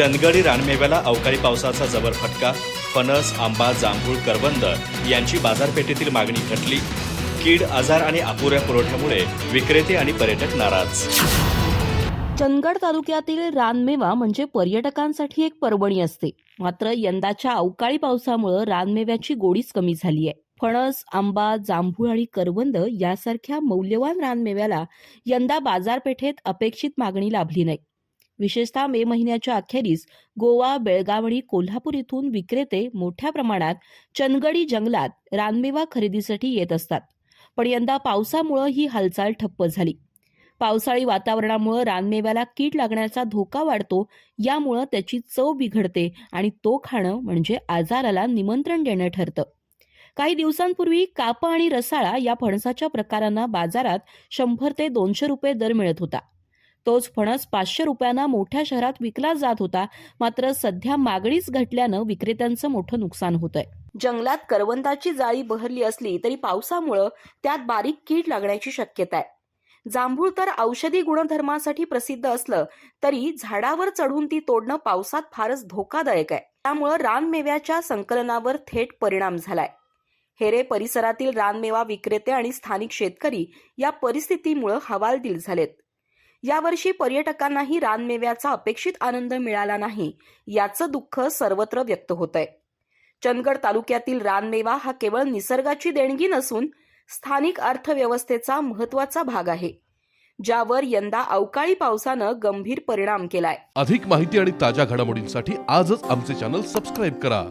चंदगडी रानमेव्याला अवकाळी पावसाचा जबर फटका. फणस आंबा जांभूळ करवंद यांची बाजारपेठेतील मागणी घटली. कीड आजार आणि अपुऱ्या पुरवठ्यामुळे विक्रेते आणि पर्यटक नाराज. चंदगड तालुक्यातील रानमेवा म्हणजे पर्यटकांसाठी एक पर्वणी असते. मात्र यंदाच्या अवकाळी पावसामुळे रानमेव्याची गोडीच कमी झाली आहे. फणस आंबा जांभूळ आणि करवंद यासारख्या मौल्यवान रानमेव्याला यंदा बाजारपेठेत अपेक्षित मागणी लाभली नाही. विशेषतः मे महिन्याच्या अखेरीस गोवा बेळगाव आणि कोल्हापूर इथून विक्रेते मोठ्या प्रमाणात चंदगडी जंगलात रानमेवा खरेदीसाठी येत असतात. पण यंदा पावसामुळं ही हालचाल ठप्प झाली. पावसाळी वातावरणामुळं रानमेव्याला कीड लागण्याचा धोका वाढतो यामुळं त्याची चव बिघडते आणि तो खाणं म्हणजे आजाराला निमंत्रण देणं ठरतं. काही दिवसांपूर्वी काप आणि रसाळा या फणसाच्या प्रकारांना बाजारात शंभर ते दोनशे रुपये दर मिळत होता. तोच फणस पाचशे रुपयांना मोठ्या शहरात विकला जात होता. मात्र सध्या मागणीच घटल्यानं विक्रेत्यांचं मोठं नुकसान होतंय. जंगलात करवंदाची जाळी बहरली असली तरी पावसामुळं त्यात बारीक कीड लागण्याची शक्यता आहे. जांभूळ तर औषधी गुणधर्मासाठी प्रसिद्ध असलं तरी झाडावर चढून ती तोडणं पावसात फारच धोकादायक आहे. त्यामुळं रानमेव्याच्या संकलनावर थेट परिणाम झालाय. हेरे परिसरातील रानमेवा विक्रेते आणि स्थानिक शेतकरी या परिस्थितीमुळं हवालदिल झालेत. यावर्षी पर्यटकांनाही रानमेव्याचा अपेक्षित आनंद मिळाला नाही याचं दुःख सर्वत्र व्यक्त होत आहे चंदगड तालुक्यातील रानमेवा हा केवळ निसर्गाची देणगी नसून स्थानिक अर्थव्यवस्थेचा महत्त्वाचा भाग आहे ज्यावर यंदा अवकाळी पावसानं गंभीर परिणाम केलाय. अधिक माहिती आणि ताज्या घडामोडींसाठी आजच आमचे चॅनल सबस्क्राईब करा.